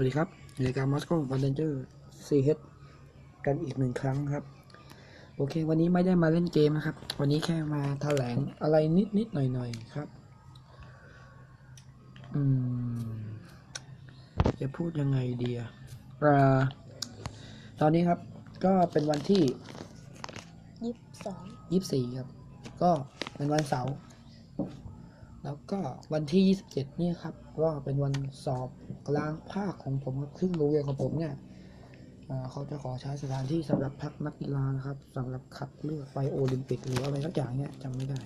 วัสดีครับรายการมัสโกบันเดนเจอร์ซีเฮดกันอีกหนึ่งครั้งครับ โอเค วันนี้ไม่ได้มาเล่นเกมนะครับ วันนี้แค่มาแถลงอะไรนิดนิดๆหน่อยหน่อยๆครับ อืม จะพูดยังไงดีอะอ่าตอนนี้ครับก็เป็นวันที่ยี่สิบสองยี่สี่ครับ ก็เป็นวันเสาร์ แล้วก็วันที่ยี่สิบเนี่ครับก็เป็นวันสอบกลางภาคของผมครับซึ่งโรงเรียนของผมเนี่ยเขาจะขอใช้สถานที่สำหรับพักนักกีฬานะครับสำหรับคัดเลือกไปโอลิมปิกหรืออะไรสักอย่างเนี่ยจำไม่ได้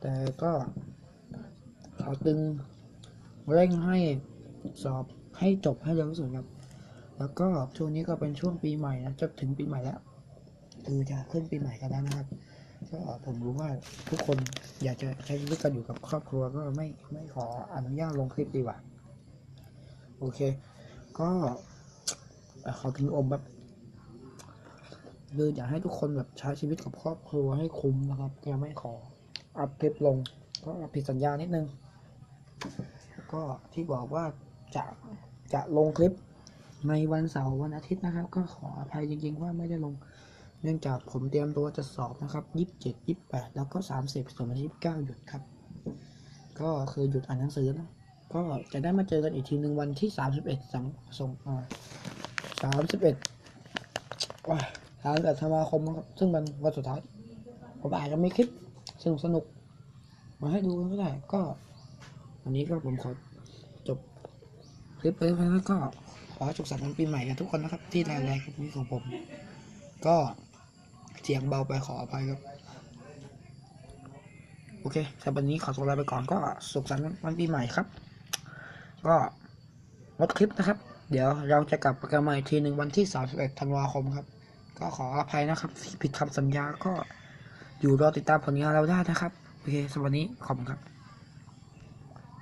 แต่ก็เขาตึงเร่งให้สอบให้จบให้เร็วที่สุดครับ แล้วก็ช่วงนี้ก็เป็นช่วงปีใหม่นะจะถึงปีใหม่แล้ว คือจะขึ้นปีใหม่กันแล้วนะครับ ผมรู้ว่าทุกคนอยากจะใช้ชีวิตกันอยู่กับครอบครัวก็ไม่ไม่ขออนุญาตลงคลิปดีกว่า โอเค ก็ขอทิ้งอมแบบคืออยากให้ทุกคนแบบใช้ชีวิตกับครอบครัวให้คุ้มนะครับก็ไม่ขออัพคลิปลง ก็ผิดสัญญานิดนึง ก็ที่บอกว่าจะจะลงคลิปในวันเสาร์วันอาทิตย์นะครับ ก็ขออภัยจริงๆว่าไม่ได้ลง เนื่องจากผมเตรียมตัวจะสอบนะครับยี่สิบเจ็ดยี่สิบแปดแล้วก็สามสิบส่วนวันที่ยี่สิบเก้าหยุดครับ ก็คือหยุดอ่านหนังสือนะก็จะได้มาเจอกันอีกทีหนึ่งวันที่สามสิบเอ็ดสังส่งอ่าสามสิบเอ็ดว้าสามสิบเอ็ดธันวาคมนะครับซึ่งเป็นวันสุดท้ายผมอาจจะไม่คลิปสนุกสนุกมาให้ดูกันก็ได้ก็วันนี้ก็ผมขอจบคลิปไปแล้วก็ขอสุขสันต์วันปีใหม่กันทุกคนนะครับ ที่รายแรงคลิปนี้ของผม ก็ สียงเบาไปขออภัยครับ โอเคสำหรับวันนี้ขอตัวลาไปก่อนก็สุขสันต์วันปีใหม่ครับ ก็งดคลิปนะครับ เดี๋ยวเราจะกลับกันใหม่ทีหนึ่งวันที่ 31 ธันวาคมครับ ก็ขออภัยนะครับที่ผิดคำสัญญาก็อยู่รอติดตามผลงานเราได้นะครับ โอเคสำหรับวันนี้ขอบคุณครับ